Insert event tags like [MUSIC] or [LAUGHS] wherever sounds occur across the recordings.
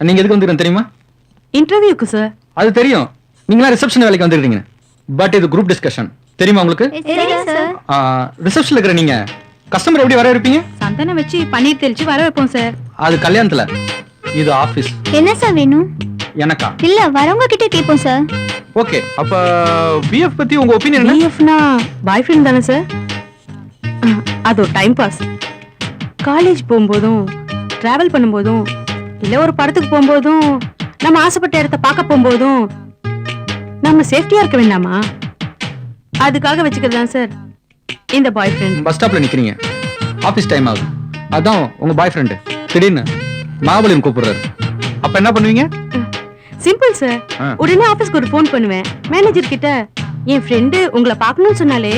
நீங்க எதுக்கு வந்துருக்கேன் தெரியுமா? இன்டர்வியூக்கு சார் அது தெரியும். நீங்களா ரிசப்ஷன் வேலைக்கு வந்துருக்கீங்க. பட் இது குரூப் டிஸ்கஷன் தெரியுமா உங்களுக்கு? சார் ரிசப்ஷன்ல இருக்கிற நீங்க கஸ்டமர் எப்படி வர இருப்பீங்க? சந்தனம் வச்சு பன்னீர் தெளிச்சு வர வைப்போம் சார் அது கல்யாணத்துல. இது ஆபீஸ் என்ன சார் வேணும்? எனக்கா? இல்ல வரவங்க கிட்ட கேட்போம் சார் ஓகே அப்ப பிஎஃப் பத்தி உங்க ஒப்பீனியன் என்ன? பிஎஃப்னா பாய் ஃப்ரெண்ட் தானே சார் அது டைம் பாஸ் காலேஜ் போகும்போதும் டிராவல் பண்ணும்போதும் இல்லை ஒரு படத்துக்கு போகும்போதும் நம்ம ஆசைப்பட்ட இடத்த பார்க்க போகும்போதும் நம்ம சேஃப்டியா இருக்க வேண்டாமா? அதுக்காக வச்சுக்கிறது தான் சார் இந்த பாய் ஃப்ரெண்ட் பஸ் ஸ்டாப்ல நிக்கிறீங்க. ஆபீஸ் டைம் ஆகுது. அதான் உங்க பாய் ஃப்ரெண்டு திடீர்னு மகாபலியம் கூப்பிடுறாரு. அப்ப என்ன பண்ணுவீங்க? சிம்பிள் சார் ஆ. உடனே ஆபீஸ்க்கு ஒரு ஃபோன் பண்ணுவேன். மேனேஜர் கிட்ட என் ஃப்ரெண்டு உங்களை பார்க்கணும்னு சொன்னாலே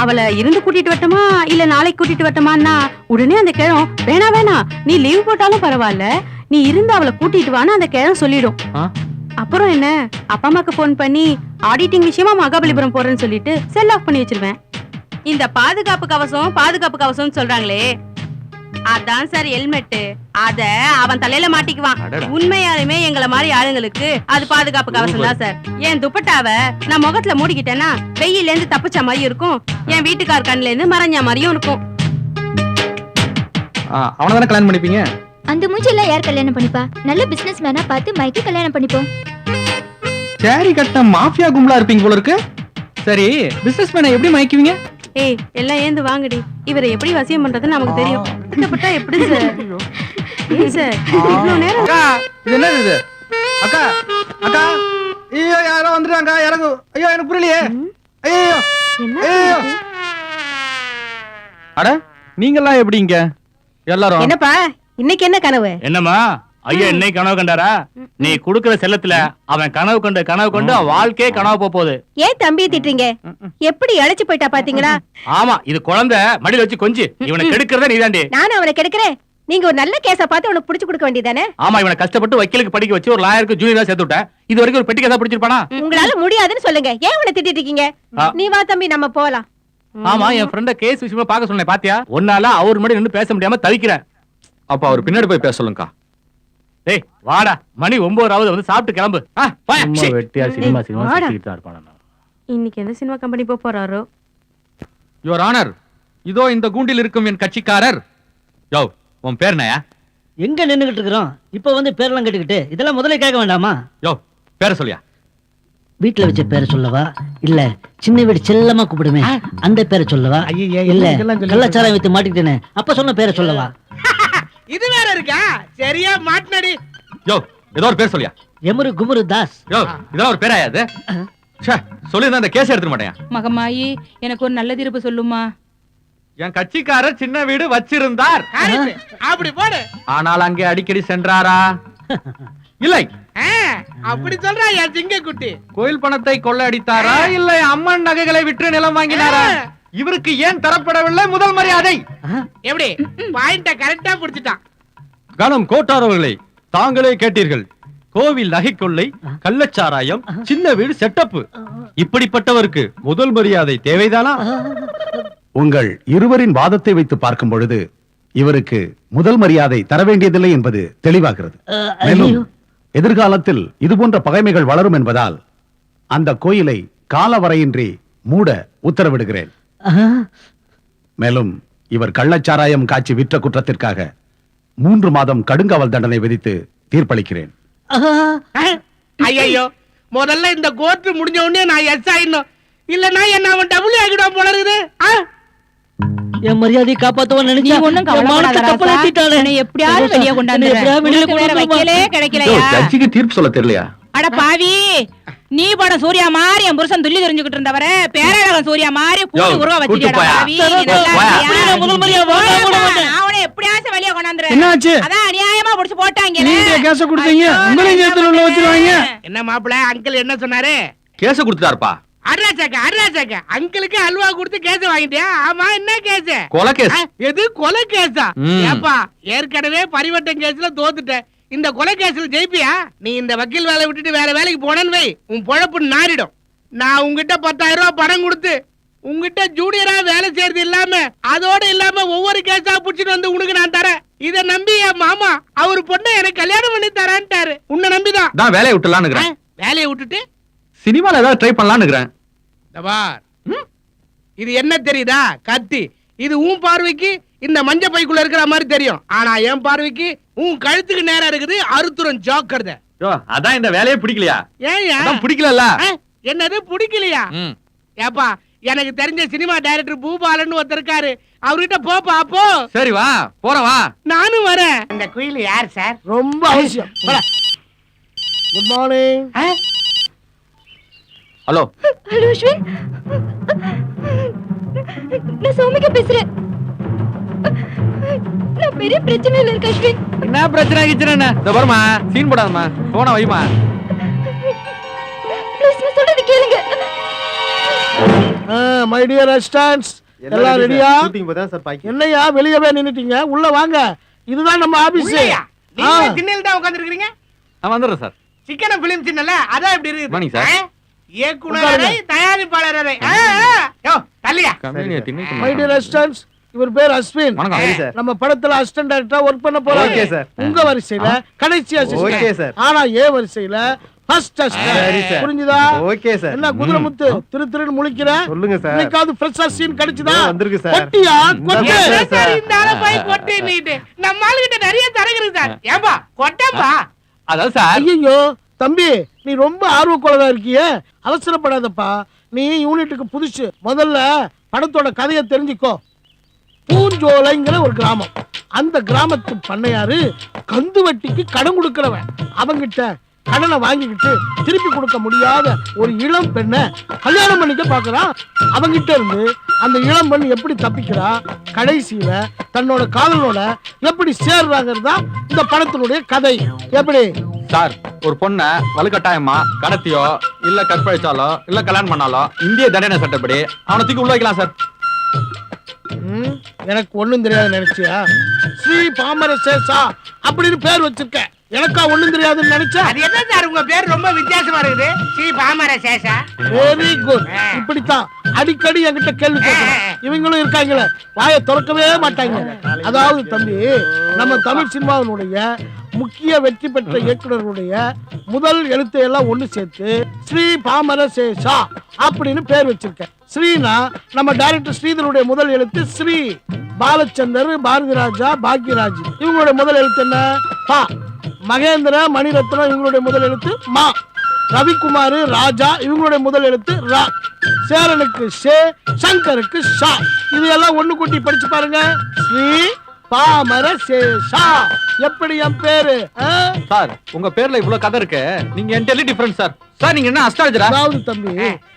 அவளை இருந்து கூட்டிட்டு வரட்டுமா? இல்ல நாளைக்கு கூட்டிட்டு வரட்டுமான்னா உடனே அந்த கிழம் வேணா வேணா நீ லீவ் போட்டாலும் பரவாயில்ல. நீ இருந்து அவளை கூட்டிட்டு வான்னு அந்த கிழம் சொல்லிடும்? அப்புறம் என்ன? அப்பா அம்மாக்கு ஃபோன் பண்ணி ஆடிட்டிங் விஷயமா மகாபலிபுரம் போறேன்னு சொல்லிட்டு செல் ஆஃப் பண்ணி வச்சிருவேன். இந்த பாதுகாப்பு கவசம் பாதுகாப்பு கவசம்னு சொல்றாங்களே. அதான் சார் ஹெல்மெட் அத அவன் தலையில மாட்டிக்குவான். உண்மையாலுமே எங்கள மாதிரி ஆளுங்களுக்கு அது பாதுகாப்பு கவசம் தான் சார் என் துப்பட்டாவ? நான் முகத்துல மூடிக்கிட்டேன்னா வெயில்ல இருந்து தப்பிச்ச மாதிரி இருக்கும். என் வீட்டுக்கார் கண்ணுல இருந்து மறைஞ்ச மாதிரியும் இருக்கும். அவனை தானே கல்யாணம் பண்ணிப்பீங்க? அந்த மூஞ்சியெல்லாம் யார் கல்யாணம் பண்ணிப்பா? நல்ல பிசினஸ் மேனா பார்த்து மைக்கு கல்யாணம் பண்ணிப்போம். சேரி கட்ட மாஃபியா கும்பலா இருப்பீங்க போல இருக்கு. சரி பிசினஸ் மேனை எப்படி மயக்குவீங்க? ஏய் எல்லாம் ஏந்து வாங்கடி. இவரை எப்படி வசியம் பண்றதுன்னு நமக்கு தெரியும். கஷ்டப்பட்டா எப்படி சார்? ஏன் சார் இவ்வளவு நேரம் அக்கா இது என்னது இது? அக்கா அக்கா ஐயோ யாரோ வந்துட்டாங்க இறங்கு. ஐயோ எனக்கு புரியலையே. ஐயோ என்ன ஐயோ அட நீங்கெல்லாம் எப்படிங்க? எல்லாரும் என்னப்பா? இன்னைக்கு என்ன கனவு? என்னம்மா? ஐயா இன்னைக்கு கனவு கண்டாரா? நீ குடுக்கிற செல்லத்துல அவன் கனவு கண்டு கனவு கொண்டு அவன் வாழ்க்கையே கனவு போப் போகுது ஏன் தம்பியை திட்டுறீங்க? எப்படி அழைச்சு போயிட்டா பாத்தீங்களா? ஆமா இது குழந்தை மடியில வச்சு கொஞ்சி. இவனை கெடுக்கிறதே நீதாண்டி. நானும் அவனை கெடுக்கிறேன். நீங்க ஒரு நல்ல கேஸ பார்த்து உனக்கு புடிச்சு கொடுக்க வேண்டியதானே ஆமா இவனை கஷ்டப்பட்டு வக்கீலுக்கு படிக்க வச்சு ஒரு லாயருக்கு ஜூனியரா சேர்த்து விட்டேன் இது வரைக்கும் ஒரு பெட்டி கேஸா பிடிச்சிருப்பானா உங்களால முடியாதுன்னு சொல்லுங்க. ஏன் உன்னை திட்டிட்டு இருக்கீங்க. நீ வா தம்பி நம்ம போலாம். ஆமா என் ஃப்ரெண்ட கேஸ் விஷயமா பார்க்க சொன்னேன் பாத்தியா? ஒன்னால அவர் முன்னாடி நின்னு பேச முடியாம தவிக்கிறேன். அப்ப அவர் பின்னாடி போய் பேச சொல்லுங்கக்கா. டேய் வாடா. மணி ஒன்பதாவது வந்து சாப்பிட்டு கிளம்பு. வெட்டியா சினிமா சினிமா வாடா. சுத்திக்கிட்டு தான் இருப்பானா. இன்னைக்கு எந்த சினிமா கம்பெனி போக போறாரோ? யுவர் ஆனர் இதோ இந்த கூண்டில் இருக்கும் என் கட்சிக்காரர். யோ உன் பேர் என்னயா எங்க நின்னுகிட்டு இருக்கிறோம்? இப்ப வந்து பேரெல்லாம் கேட்டுக்கிட்டு இதெல்லாம் முதல்ல கேட்க வேண்டாமா? யோ பேரை சொல்லியா? வீட்டுல வச்ச பேரை சொல்லவா? இல்ல சின்ன வீடு செல்லமா கூப்பிடுமே. அந்த பேரை சொல்லவா? இல்ல கள்ளச்சாரம் வைத்து மாட்டிக்கிட்டேனே. அப்ப சொன்ன பேரை சொல்லவா? இது வேற இருக்கா? சரியா மாட்டினடி. யோ ஏதோ ஒரு பேர் சொல்லியா? எமுரு குமுரு தாஸ். யோ இதெல்லாம் ஒரு பேராயா அது? சொல்லியிருந்தா அந்த கேஸ் எடுத்துட மாட்டேன். மகமாயி எனக்கு ஒரு நல்ல தீர்ப்பு சொல்லுமா? என் கட்சிக்காரர் சின்ன வீடு வச்சிருந்தார். அப்படி போடு. ஆனால் அங்கே அடிக்கடி சென்றாரா? [LAUGHS] இல்லை. ஆ, அப்படி சொல்றா என் சிங்க குட்டி கோயில் பணத்தை கொள்ளையடித்தாரா இல்லை அம்மன் நகைகளை விற்று நிலம் வாங்கினாரா? இவருக்கு ஏன் தரப்படவில்லை முதல் மரியாதை? எப்படி? பாயிண்ட கரெக்டா புடிச்சிட்டான் கணம் கோட்டார் அவர்களே தாங்களே கேட்டீர்கள். கோவில் நகை கொள்ளை கள்ளச்சாராயம் சின்ன வீடு செட்டப்பு. இப்படிப்பட்டவருக்கு முதல் மரியாதை தேவைதானா? உங்கள் இருவரின் வாதத்தை வைத்து பார்க்கும் பொழுது இவருக்கு முதல் மரியாதை தர வேண்டியதில்லை என்பது தெளிவாகிறது. மேலும். எதிர்காலத்தில் இது போன்ற பகைமைகள் வளரும் என்பதால் அந்த கோயிலை காலவரையின்றி மூட உத்தரவிடுகிறேன். மேலும் இவர் கள்ளச்சாராயம் காய்ச்சி விற்ற குற்றத்திற்காக மூன்று மாதம் கடுங்காவல் தண்டனை விதித்து தீர்ப்பளிக்கிறேன். அஹ். ஐயோ முதல்ல இந்த கோர்ட் முடிஞ்ச உடனே நான் எஸ் ஆயிடணும். இல்லன்னா என்ன அவன் டபுள் ஆகிடும் போல இருக்குது? ஆ? என் மரியாதையை காப்பாத்துவான்னு நீ நினைச்சா ஒண்ணும் கவலைப்படாத எப்படியாவது வெளியே கொண்டாந்து வெளியே வைக்கலே? கிடைக்கலையா? தீர்ப்பு சொல்ல தெரியலையா? அட பாவி நீ படம் சூர்யா மாதிரி என் புருஷன் துள்ளி தெரிஞ்சுக்கிட்டு இருந்தவர பேரழகன் சூர்யா மாதிரி கூட்டி உருவ உன்னை எப்படியாச்சும் வெளியே கொண்டாந்துறேன் என்னாச்சு? அதான் அநியாயமா புடிச்சு போட்டாங்க. நீங்க கேஸ கொடுத்தீங்க, உங்களையும் சேர்த்து உள்ள வச்சிருவாங்க. என்ன மாப்பிள அங்கிள் என்ன சொன்னாரு? கேச கொடுத்துட்டாருப்பா. அருளாச்சாக்க அருளாச்சாக்க அங்கிளுக்கு அல்வா கொடுத்து கேஸ் வாங்கிட்டியா? ஆமா என்ன கேஸ் கொலை கேஸ். எது கொலை கேஸா. ஏப்பா ஏற்கனவே பரிவட்டம் கேஸ்ல தோத்துட்டேன். இந்த கொலை கேஸ்ல ஜெயிப்பியா? நீ இந்த வக்கீல் வேலை விட்டுட்டு வேற வேலைக்கு போனேன்னு வை. உன் பொழப்பு நாரிடும் நான் உங்ககிட்ட பத்தாயிரம் ரூபாய் பணம் கொடுத்து உங்ககிட்ட ஜூனியரா வேலை செய்யறது இல்லாம அதோட இல்லாம ஒவ்வொரு கேஸா புடிச்சிட்டு வந்து உனக்கு நான் தரேன். இத நம்பி என் மாமா அவர் பொண்ணை எனக்கு கல்யாணம் பண்ணி தரான்ட்டாரு. உன்னை நம்பிதான். நான் வேலையை விட்டுலான்னு வேலையை விட்டுட்டு? சினிமால ஏதாவது ட்ரை பண்ணலான்னு இது என்ன தெரியுதா? கத்தி. இது உன் பார்வைக்கு இந்த மஞ்ச பைக்குள்ள இருக்கிற மாதிரி தெரியும். ஆனா என் பார்வைக்கு உன் கழுத்துக்கு நேரா இருக்குது அறுத்துரும் ஜோக்கர்த. யோ அதான் இந்த வேலையே பிடிக்கலையா? ஏன் அதான் பிடிக்கலல்ல. என்னது பிடிக்கலையா. ஏப்பா எனக்கு தெரிஞ்ச சினிமா டைரக்டர் பூபாலன் ஒருத்தர் இருக்காரு. அவர்கிட்ட போப்பா அப்போ சரி வா போறேன் வா. நானும் வரேன். இந்த குயில் யார் சார்? ரொம்ப அவசியம். Good morning hello. Hello Ashwin. நான் சௌமிகா பேசுறேன். பெரிய பிரச்சனையில இருக்கேன் அஸ்வின். என்ன பிரச்சனை கிச்சன இந்த வருமா சீன் போடாதம்மா. போன வைமா ப்ளீஸ் நான் சொல்றது கேளுங்க. மை டியர் ரெஸ்டான்ஸ் எல்லாம் ரெடியா என்னையா வெளியவே நின்னுட்டீங்க? உள்ள வாங்க. இதுதான் நம்ம ஆபீஸ் நீங்க திண்ணையில தான் உட்கார்ந்திருக்கீங்க நான் வந்துடுறேன் சார் சிக்கன பிலிம் சின்னல அதான் இப்படி இருக்குது. Morning, sir. ஆ? இயக்குனரரை தயாரிப்பாளரரை ஆ, ஆ. யோ தள்ளியா? மை டியர் ரெஸ்டான்ஸ் இவர் பேர் அஸ்வின். வணக்கம். நம்ம படத்துல அசிஸ்டன்ட் டைரக்டரா ஒர்க் பண்ண போறாரு. உங்க வரிசையில கடைசி அசிஸ்டன்ட் ஆனா ஏ வரிசையில ஃபர்ஸ்ட் அசிஸ்டன்ட் புரிஞ்சுதா? Okay sir. என்ன குதிரைமுத்து? திரு திருன்னு முழிக்கிற சொல்லுங்க சார். இன்னைக்காவது ஃப்ரெஷ்ஷா சீன் கிடைச்சுதா? வந்திருக்கு சார். கொட்டியா? கொட்டு. சார். இந்த ஆளை போய் கொட்டி நீட்டு? நம்ம ஆளுகிட்ட நிறைய தரகுது சார். ஏன்பா கொட்டப்பா அதாவது சார் ஐயோ தம்பி நீ ரொம்ப ஆர்வக்குள்ளதா இருக்கியே. அவசரப்படாதப்பா. நீ யூனிட்டுக்கு புதுசு. முதல்ல படத்தோட கதையை தெரிஞ்சுக்கோ. பூஞ்சோலைங்கிற ஒரு கிராமம். அந்த கிராமத்து பண்ணையாரு கந்து வட்டிக்கு கடன் கொடுக்கிறவன். அவங்கிட்ட கடனை வாங்கிக்கிட்டு திருப்பி கொடுக்க முடியாத ஒரு இளம் பெண்ணை கல்யாணம் பண்ணிக்க பாக்குறான். அவங்கிட்ட இருந்து அந்த இளம் பெண் எப்படி தப்பிக்கிறா கடைசியில தன்னோட காதலோட எப்படி சேர்றாங்கிறது தான் இந்த படத்தினுடைய கதை. எப்படி? சார் ஒரு பொண்ணை வலுக்கட்டாயமா கடத்தியோ இல்ல கற்பழிச்சாலோ இல்ல கல்யாணம் பண்ணாலோ இந்திய தண்டனை சட்டப்படி அவனை தூக்கி உள்ள வைக்கலாம் சார். எனக்கு ஒண்ணும் தெரியாது நினைச்சியா? ஸ்ரீ பாமர சேஷா அப்படின்னு பேர் வச்சிருக்கேன் எனக்கா ஒண்ணும் தெரியாதுன்னு நினைச்சா? அது என்ன சார்? உங்க பேர் ரொம்ப வித்தியாசமா இருக்குது. ஸ்ரீ பாமர சேஷா. வெரி குட் இப்படித்தான். அடிக்கடி என்கிட்ட கேள்வி கேட்கணும் இவங்களும் இருக்காங்களே. வாயை திறக்கவே மாட்டாங்க. அதாவது தம்பி நம்ம தமிழ் சினிமாவினுடைய முக்கிய வெற்றி பெற்ற இயக்குனர்களுடைய முதல் எழுத்தை எல்லாம் ஒண்ணு சேர்த்து ஸ்ரீ பாமர சேஷா அப்படின்னு பேர் வச்சிருக்கேன். ஸ்ரீனா நம்ம டைரக்டர் ஸ்ரீதருடைய முதல் எழுத்து ஸ்ரீ. பாலச்சந்தர் பாரதி ராஜா பாக்யராஜ். இவங்களுடைய முதல் எழுத்து என்ன? பா. மகேந்திர மணிரத்னம் இவங்களுடைய முதல் எழுத்து மா. ரவிக்குமார் ராஜா இவங்களுடைய முதல் எழுத்து ரா. சேரனுக்கு ஷே சங்கருக்கு ஷா இது எல்லாம் ஒண்ணு கூட்டி படிச்சு பாருங்க. ஸ்ரீ பாமர சேஷா எப்படி என் பேரு? சார் உங்க பேர்ல இவ்வளவு கதை இருக்கு. நீங்க என்டெலி டிஃபரன்ஸ் சார்? சார் நீங்க என்ன அஸ்ட்ராலஜரா தம்பி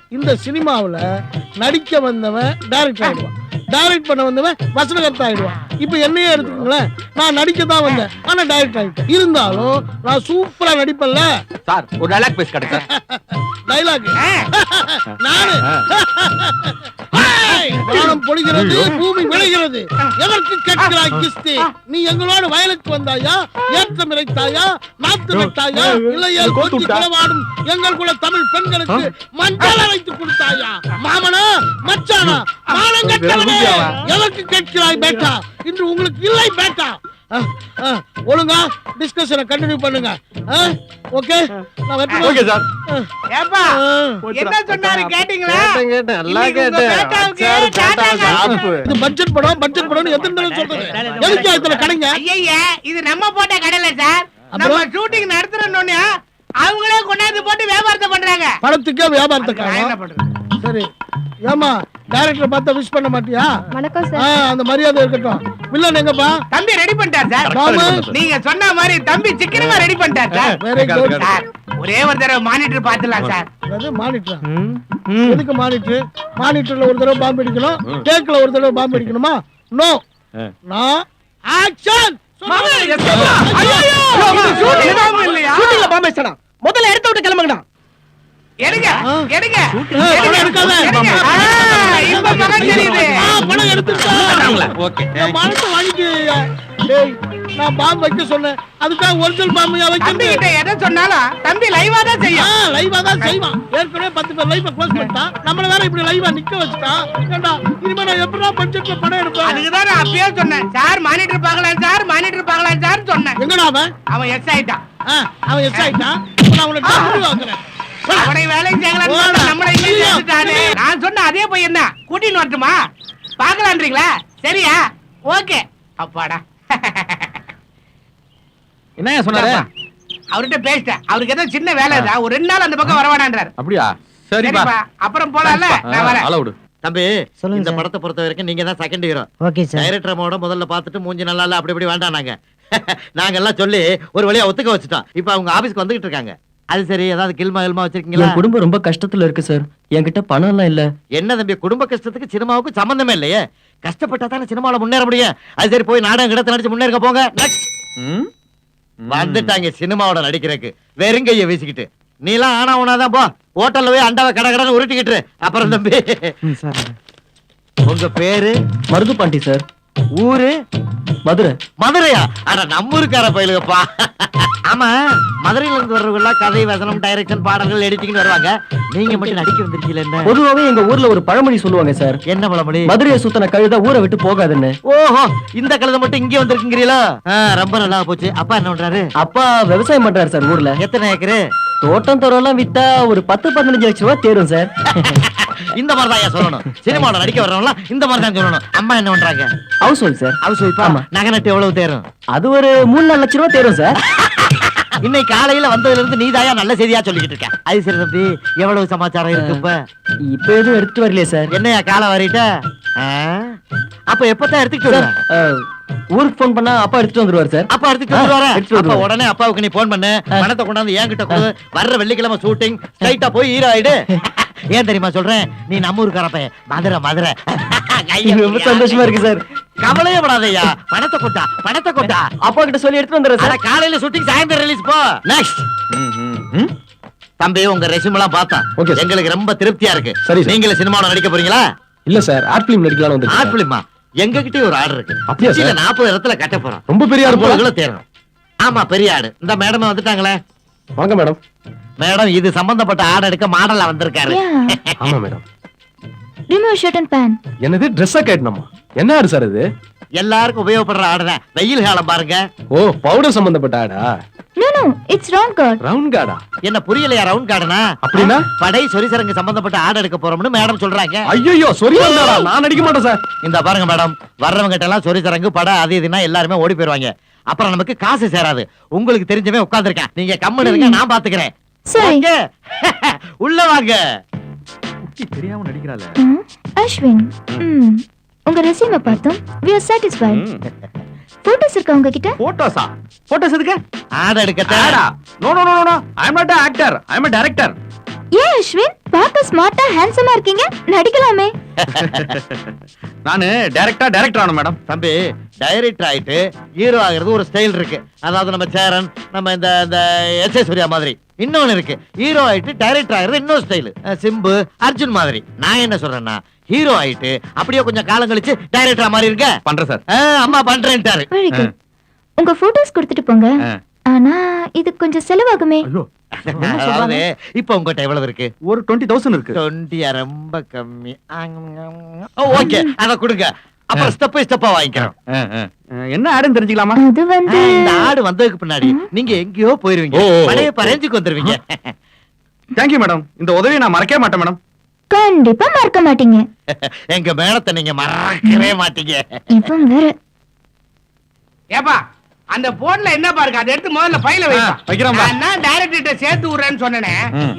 இந்த சினிமாவுல நடிக்க வந்தவன் டைரக்டர் ஆயிடுவான். டைரக்ட் பண்ண வந்தவன் வசனகர்த்தா ஆயிடுவான். இப்போ என்னையே எடுத்துக்கோங்களேன். நான் நடிக்க தான் வந்தேன். ஆனா டைரக்ட் ஆயிட்டேன். இருந்தாலும் நான் சூப்பரா நடிப்பேன்ல. சார் ஒரு டைலாக் பேசி காட்டு சார். [LAUGHS] டைலாக் நானு! வானம் பொழிகிறது பூமி விளைகிறது. எதற்கு கேட்கிறாய் கிஸ்தி நீ எங்களோட வயலுக்கு வந்தாயா? ஏற்றம் இறைத்தாயா? நாத்து நட்டாயா இல்லையேல் கொத்தி களவாடும் எங்கள் குல தமிழ் பெண்களுக்கு மஞ்சள் அரைத்து கொடுத்தாயா? மாமனா மச்சானா மானம் கட்டவனே எதற்கு கேட்கிறாய் பேட்டா? இன்று உங்களுக்கு இல்லை பேட்டா. ஒழுங்கா டிஸ்கஷனை கண்டினியூ பண்ணுங்க. ஓகே நான்? ஓகே சார் ஏப்பா. என்ன சொன்னாரு? கேட்டீங்களா? கேட்டேன் கேட்டேன். எல்லாம் கேட்டேன். இது பட்ஜெட் படம் பட்ஜெட் படம் எத்தனை தடவை சொல்றது? எதுக்கு இதுல கடைங்க? ஐயய்ய இது நம்ம போட்ட கடையில சார். நம்ம ஷூட்டிங் நடத்துறோம்னு அவங்களே கொண்டாந்து போட்டு வியாபாரத்தை பண்றாங்க. படத்துக்கே வியாபாரத்தை என்ன பண்றது? சரி. ஏமா டைரக்டர் பார்த்தா விஷ் பண்ண மாட்டியா? வணக்கம் ஆ, அந்த மரியாதை இருக்கட்டும். வில்லன் எங்கப்பா? தம்பி ரெடி பண்ணிட்டார் சார் மாமா நீங்க சொன்ன மாதிரி தம்பி சிக்கனமா ரெடி பண்ணிட்டார் சார் வெரி குட் சார் ஒரே ஒரு தடவை மானிட்டர் பாத்துலாம் சார் அது மானிட்டர் எதுக்கு மானிட்டர் மானிட்டர்ல ஒரு தடவை பாம்பு அடிக்கணும் கேக்ல ஒரு தடவை பாம்பு அடிக்கணுமா? நோ நான் ஆக்ஷன். எடுங்க ஆ, படம் எடுக்காத. எடுங்க. ஆ, இப்ப படம் தெரியுது பணம் எடுத்துட்டா ஓகே மானிட்டர் வாங்கிட்டு டேய் நான் பாம்பு வைக்க சொன்னேன். அதுக்காக ஒரிஜினல் பாம்பு வைக்கிறது? கிட்ட எதை சொன்னாலும் தம்பி லைவா தான் செய்யும். லைவா தான் செய்வான். ஏற்கனவே பத்து பேர் லைவ் க்ளோஸ் பண்ணிட்டான். நம்மள வேற இப்படி லைவா நிக்க வச்சுட்டான். ஏண்டா இனிமே நான் எப்படா பட்ஜெட்ல படம் எடுப்பேன்? நான் அப்பயே சொன்னேன். சார் மானிட்டர் பார்க்கலாம் சார் மானிட்டர் பார்க்கலாம் சார் சொன்னேன். எங்கடா அவன்? அவன் எஸ் ஆயிட்டான் அவன் எஸ் ஆயிட்டான் நான் வாங்குறேன். அவனை வேலைக்கு. நம்மள இங்கே நான் சொன்ன அதே பையன் தான் கூட்டின்னு வரட்டுமா? பாக்கலான்றீங்களா சரியா? ஓகே. அப்பாடா. [LAUGHS] என்ன சொன்னாரு? அவர்கிட்ட பேசிட்டேன். அவருக்கு ஏதோ சின்ன வேலை ஒரு ரெண்டு நாள் அந்த பக்கம் வரவாடான்றார் அப்படியா? சரிப்பா. அப்புறம் போலாம்ல? நான் வரேன். அளவுடு தம்பி இந்த. படத்தை பொறுத்த வரைக்கும் நீங்க தான் second hero okay sir. Director அம்மாவோட முதல்ல பார்த்துட்டு மூஞ்சி நல்லா இல்ல அப்படி இப்படி வேண்டாம் நாங்க. [LAUGHS] நாங்க எல்லாம் சொல்லி ஒரு வழியா ஒத்துக்க வச்சுட்டோம். இப்போ அவங்க ஆபீஸ்க்கு வந்துகிட்டு இருக்காங்க. அது சரி ஏதாவது கில்மா கில்மா வச்சிருக்கீங்களா? என் குடும்பம் ரொம்ப கஷ்டத்துல இருக்கு சார். என்கிட்ட பணம் எல்லாம் இல்ல. என்ன தம்பி குடும்ப கஷ்டத்துக்கு சினிமாவுக்கு சம்பந்தமே இல்லையே? கஷ்டப்பட்டா தானே சினிமாவில் முன்னேற முடியும். அது சரி போய் நாடகம் கிடத்து நடிச்சு முன்னேறுங்க போங்க? வந்துட்டாங்க சினிமாவோட நடிக்கிறதுக்கு. வெறுங்கைய வீசிக்கிட்டு. நீலாம் ஆனா உனாதான் போ. ஹோட்டல்ல போய் அண்டாவை கடை கடன் உருட்டிக்கிட்டு அப்புறம் தம்பி. உங்க பேரு? மருது பாண்டி சார். ஊரு? மதுரை. மதுரையா? அட நம்ம ஊருக்கார பயிலுகப்பா ஆமா மதுரையில இருந்து வர்றவங்க கதை வசனம் டைரக்ஷன் பாடல்கள் எடிட்டிங் வருவாங்க. நீங்க மட்டும் நடிக்க வந்திருக்கீங்க என்ன? பொதுவாவே எங்க ஊர்ல ஒரு பழமொழி சொல்லுவாங்க சார். என்ன பழமொழி? மதுரையை சுத்தன கழுத ஊரை விட்டு போகாதுன்னு. ஓஹோ இந்த கழுதை மட்டும் இங்கே வந்திருக்கீங்களா? ரொம்ப நல்லா போச்சு. அப்பா என்ன பண்றாரு? அப்பா விவசாயம் பண்றாரு சார் ஊர்ல. எத்தனை ஏக்கரு? தோட்டம் தோறம் எல்லாம் வித்தா ஒரு பத்து பதினஞ்சு லட்சம் ரூபாய் தேரும் சார். இந்த மாதிரி தான் சொல்லணும். சினிமாவில் நடிக்க வர்றவங்களாம் இந்த மாதிரி தான் சொல்லணும். அம்மா என்ன பண்றாங்க? ஹவுஸ் ஹோல்ட் சார் ஹவுஸ் ஒய்ஃபா. நகை நட்டு எவ்வளவு தேரும்? அது ஒரு மூணு நாலு லட்சம் ரூபாய் தேரும் சார் [LAUGHS] இன்னைக்கு காலையில வந்ததுல இருந்து நீதாயா நல்ல செய்தியா சொல்லிக்கிட்டு இருக்க. அது சரி தம்பி எவ்வளவு சமாச்சாரம் இருக்கு இப்ப? இப்ப எதுவும் எடுத்துட்டு வரலையே சார் என்னையா காலை வரிட்ட? அப்ப எப்பதான் எடுத்துக்கிட்டு? அஹ், ஊருக்கு ஃபோன் பண்ணா அப்பா எடுத்துட்டு வந்துருவாரு சார் அப்பா எடுத்துட்டு வந்துருவாரா? அப்ப. உடனே அப்பாவுக்கு நீ போன் பண்ணு. பணத்தை கொண்டாந்து என்கிட்ட கொடு. வர்ற வெள்ளிக்கிழமை ஷூட்டிங் ஸ்ட்ரைட்டா போய் ஹீரோ ஆயிடு [LAUGHS] ஏன் தெரியுமா சொல்றேன்? நீ நம்ம பையன் மதுரை மதுரை. [LAUGHS] ரொம்ப. சந்தோஷமா இருக்கு சார். கவலையே படாதய்யா. பணத்தை கொட்டா பணத்தை கொட்டா. அப்பா கிட்ட சொல்லி எடுத்துட்டு வந்துடுறேன் சார். காலையில ஷூட்டிங் சாயந்தரம் ரிலீஸ் போ. நெக்ஸ்ட் தம்பி உங்க ரெஸ்யூம் எல்லாம் பார்த்தா Okay, sir. எங்களுக்கு ரொம்ப திருப்தியா இருக்கு. சரி. நீங்களே சினிமாவில் நடிக்க போறீங்களா? இல்ல சார். ஆர்ட் பிலிம் நடிக்கலாம்னு ஆர்ட் வந்து பிலிமா எங்க கிட்டயும் ஒரு ஆர்டர் இருக்கு. அப்படியா? அப்படியே நாற்பது இடத்துல கட்ட போறோம். ரொம்ப பெரிய ஆள் போல. தேரும் ஆமா பெரிய ஆடு இந்த மேடம் வந்துட்டாங்களே. வாங்க மேடம். மேடம் இது சம்பந்தப்பட்ட ஆடு எடுக்க மாடலா வந்திருக்காரு. ஆமா madam. Remove shirt and pant என்னது ட்ரெஸ்ஸா கேட்டணுமா? என்ன ஆடு சார் இது? எல்லாருக்கும் உபயோகப்படுற ஆடுதான். வெயில் காலம் பாருங்க. ஓ பவுடர் சம்பந்தப்பட்ட ஆடா? No no it's wrong card round கார்டா என்ன புரியலையா ரவுண்ட் கார்டுனா அப்படின்னா? படை சொரிசரங்கு சம்பந்தப்பட்ட ஆடு எடுக்க போறோம்னு மேடம் சொல்றாங்க. ஐயோ சொரி வந்தாடா நான் நடிக்க மாட்டேன் சார். இந்த பாருங்க மேடம் வர்றவங்க கிட்ட எல்லாம் சொரிசரங்கு படம் அது இதுனா எல்லாருமே ஓடி போயிருவாங்க. அப்புறம் நமக்கு காசு சேராது. உங்களுக்கு தெரிஞ்சவே உட்கார்ந்திருக்கேன். நீங்க கம்மன் இருங்க நான் பாத்துக்கிறேன். சரி. வாங்க. [LAUGHS] உள்ள வாங்க. தெரியாம நடிக்கிறாள். ம், அஸ்வின். உங்க ரெஸ்யூமை பார்த்தோம். We are satisfied. போட்டோஸ் [LAUGHS] இருக்கா உங்ககிட்ட? போட்டோஸா போட்டோஸ் எதுக்கு? ஆடு எடுக்க ஆடா. No no no no I am not actor I am director ஏன் அஸ்வின்? பார்க்க ஸ்மார்ட்டா ஹேண்ட்ஸமா இருக்கீங்க. நடிக்கலாமே. [LAUGHS] நானு டைரக்டா டைரக்டர் ஆனோம் மேடம். தம்பி டைரக்டர் ஆயிட்டு ஹீரோ ஆகிறது ஒரு ஸ்டைல் இருக்கு. அதாவது நம்ம சேரன் நம்ம இந்த இந்த எஸ் ஏ சூர்யா மாதிரி. இன்னொன்னு இருக்கு. ஹீரோ ஆயிட்டு டைரக்டர் ஆகிறது இன்னொரு ஸ்டைல் சிம்பு அர்ஜுன் மாதிரி. நான் என்ன சொல்றேன்னா ஹீரோ ஆயிட்டு அப்படியே கொஞ்சம் காலம் கழிச்சு டைரக்டர் மாதிரி இருக்க. பண்றேன் சார். அம்மா பண்றேன்ட்டாரு. உங்க போட்டோஸ் கொடுத்துட்டு போங்க. ஆனா இது கொஞ்சம் செலவாகுமே. அதாவது இப்ப உங்ககிட்ட எவ்வளவு இருக்கு? ஒரு டுவெண்ட்டி தௌசண்ட் இருக்கு. டுவெண்ட்டியா ரொம்ப கம்மி. ஓகே அத கொடுங்க. அப்புறம் ஸ்டெப் பை ஸ்டெப்பா வாங்கிக்கிறோம். என்ன ஆடுன்னு தெரிஞ்சுக்கலாமா? அது வந்து இந்த ஆடு வந்ததுக்கு பின்னாடி நீங்க எங்கேயோ போயிருவீங்க. பழைய பரஞ்சுக்கு வந்துருவீங்க. தேங்க்யூ மேடம் இந்த உதவியை நான் மறக்கவே மாட்டேன் மேடம் கண்டிப்பா மறக்க மாட்டீங்க. எங்க மேடத்தை நீங்க மறக்கவே மாட்டீங்க. இவன் வேற. ஏப்பா அந்த போன்ல என்ன பாருங்க அதை எடுத்து முதல்ல ஆ, வைக்கிறேன்பா. நான் டைரக்டர்கிட்ட சேர்த்து விடுறேன்னு சொன்னேனே.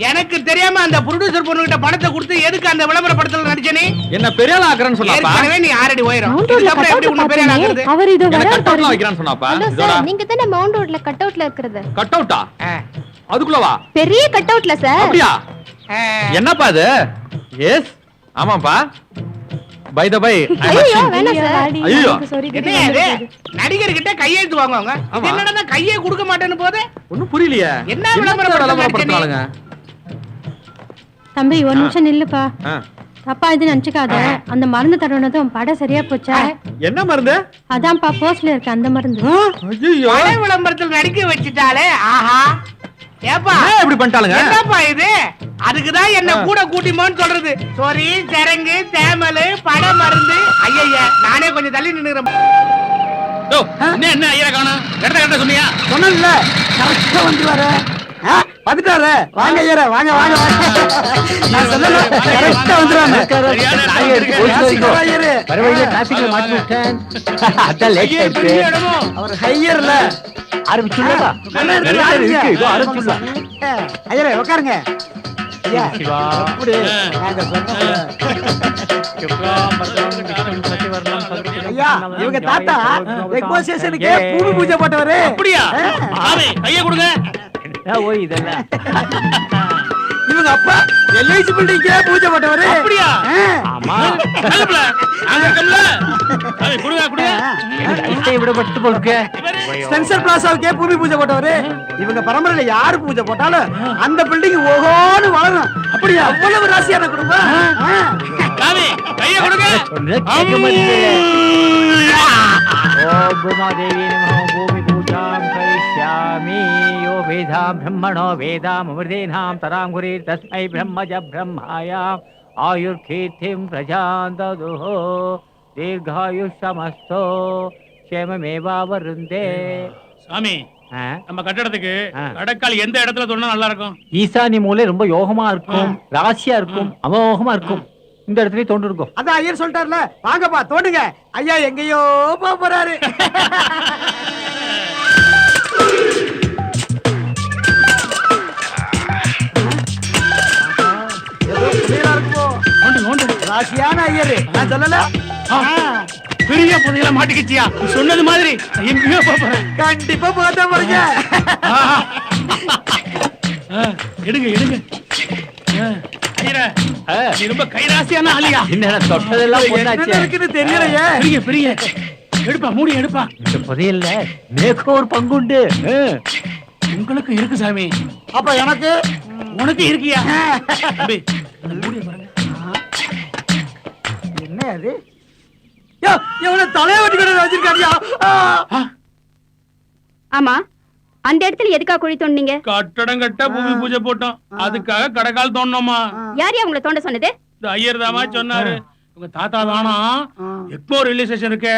எனக்கு தெரியாம அந்த ப்ரொடியூசர் பொண்ணுகிட்ட பணத்தை கொடுத்து எதுக்கு அந்த விளம்பர படத்துல நடிச்ச நீ? என்ன பெரிய ஆள் ஆக்குறேன்னு ஏற்கனவே நீ Road ல இதுக்கப்புறம் எப்படி உன்னை பெரிய ஆள் ஆக்குறது? அவர் இதோ கட். வைக்கிறான்னு சொன்னாப்பா? நீங்க தானே மவுண்ட் ரோட்ல கட் அவுட்ல இருக்கிறது? கட் அவுட்டா. அதுக்குள்ளவா? பெரிய கட் அவுட்ல சார். அப்படியா. என்னப்பா இது எஸ் ஆமாப்பா. பை த பை ஐயோ வேணாம் சார். ஐயோ. என்ன இது வந்துருச்சு. நடிகர்கிட்ட கையெழுத்து வாங்குவாங்க. என்னடா கையே கொடுக்க மாட்டேன்னு போது ஒண்ணும் புரியலையே. என்ன விளம்பரப்படுத்துறாளுங்க தம்பி ஒரு நிமிஷம் நில்லுப்பா. தப்பா இது நினைச்சுக்காத. அந்த மருந்து தடவினதும் படம் சரியா போச்சா? என்ன மருந்து? அதான்ப்பா போஸ்ட்ல இருக்க அந்த மருந்து. விளம்பரத்தில் நடிக்க வச்சுட்டாலே ஆஹா. ஏப்பா? இப்படி பண்ணிட்டாளுங்க? என்னப்பா இது? அதுக்குதான் என்ன கூட கூட்டிமோன்னு சொல்றது. சொரி சரங்கு தேமல் பட மருந்து. ஐயா நானே கொஞ்சம் தள்ளி நின்னுறேன் என்ன என்ன ஐயா காணும்? இடத்த கட்ட சொன்னியா? சொன்னல கரெக்டா வந்து வர வந்துட்டாரு வாங்க ஐயரே வாங்க வாங்க வாங்க. நான் சொன்னல கரெக்டா வந்துறாங்க ஐயரே. பரவாயில்ல டிராபிக்ல மாட்டி விட்டேன் [LAUGHS] அதான் லேட் ஆயிடுச்சு அவர் ஹையர்ல. ஆரம்பிச்சுள்ளதா? இருக்கு. இதோ ஆரம்பிச்சுள்ளா ஐயரே உட்காருங்க ஐயா? நாங்க. ஐயா இவங்க தாத்தா பூமி பூஜை போட்டவரு. அப்படியா? கையை கொடுங்க. ஓய் இதெல்லாம் இவங்க அப்பா எல்ஐசி பில்டிங்கே பூஜை போட்டவரு. அப்படியா? ஆமா. பூமி பூஜை போட்டவரு. இவங்க பரம்பரையில யாரு பூஜை போட்டாலும் அந்த பில்டிங் ஓஹோன்னு வளரும். அப்படியா? அவ்வளவு ராசியான குடும்பம். பூமாதேவி பூமி பூஜாம் கரிஷ்யாமி யோ வேதாம் பிரம்மணோ வேதாம் அமிர்தேனாம் தராம் குரே தஸ்மை பிரம்மஜ பிரம்மாயாம் ஆயுர்கீர்த்திம் பிரஜாம் ததுஹோ தீர்காயுஷமஸ்தோ க்ஷேமமேவாவருந்தே சாமி ஆ? நம்ம கட்டடத்துக்கு. கடற்கால் எந்த இடத்துல தோணுனா நல்லா இருக்கும் ஈசானி மூலை ரொம்ப யோகமா இருக்கும் ராசியா இருக்கும் அமோகமா இருக்கும். இந்த இடத்துலயே தோண்டு இருக்கும் அதான் ஐயர் சொல்லிட்டார்ல வாங்கப்பா தோண்டுங்க. ஐயா எங்கேயோ போக போறாரு. [LAUGHS] ராசியான ஐயரு. நான் சொல்லல. பெரிய புதையல மாட்டிக்கிச்சியா? சொன்னது மாதிரி. எங்கேயோ போறேன் கண்டிப்பா போறீங்க ஆ. ஆ, எடுங்க எடுங்க. ரொம்ப கைராசியான ஆளியா? என்ன தொட்டதெல்லாம் இருக்குன்னு தெரியலையே. பெரிய பெரிய எடுப்பா மூடி எடுப்பா. இந்த புதையல்ல மேற்கும் ஒரு பங்குண்டு. உங்களுக்கு இருக்கு சாமி. அப்ப எனக்கு? உனக்கு இருக்கியா? என்ன அது யோ, இவனை தலைய வெட்டி கூட ஆ, ஆமா அந்த இடத்துல எதுக்கா குழி தோண்டிங்க கட்டடம் கட்ட பூமி பூஜை போட்டோம். அதுக்காக கடைக்கால் தோண்டோமா யார் உங்களை தோண்ட சொன்னது? ஐயர் தாமா சொன்னாரு. உங்க தாத்தா தானா? எக்மோ ரயில்வே ஸ்டேஷன் இருக்கு?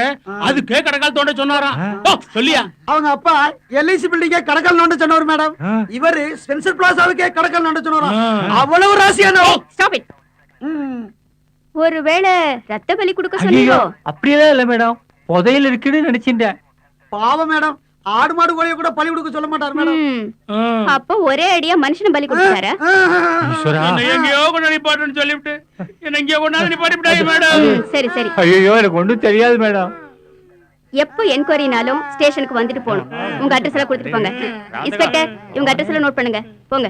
அதுக்கே கடைக்கால் தோண்ட சொன்னாராம். ஓ, சொல்லியா? அவங்க அப்பா எல்ஐசி பில்டிங்கே கடற்கல் நோண்ட சொன்னவர் மேடம். இவரு ஸ்பென்சர் பிளாசாவுக்கே கடற்கல் நோண்ட சொன்னாராம். ஆ. அவ்வளவு ராசியான ஸ்டாப் இட் ம். ஒருவேளை ரத்த பலி கொடுக்க சொன்னீங்களோ அப்படியெல்லாம் இல்ல மேடம். புதையல் இருக்குன்னு நினைச்சிட்டேன். பாவம் மேடம். ஆடு மாடு கோழிய கூட பலி கொடுக்க சொல்ல மாட்டார் மேடம். அப்ப ஒரே அடியா மனுஷனை பலி கொடுத்தாரா எங்கேயோ கொண்டு நிப்பாட்டுன்னு சொல்லிவிட்டு என்ன எங்கேயோ கொண்டாந்து நிப்பாட்டி விட்டாங்க மேடம். சரி சரி. ஐயோ எனக்கு ஒண்ணும் தெரியாது மேடம். எப்போ என்கொயரினாலும் ஸ்டேஷனுக்கு வந்துட்டு போகணும். உங்க அட்ரஸ் எல்லாம் கொடுத்துட்டு போங்க. இன்ஸ்பெக்டர் இவங்க அட்ரஸ் எல்லாம் நோட் பண்ணுங்க. போங்க.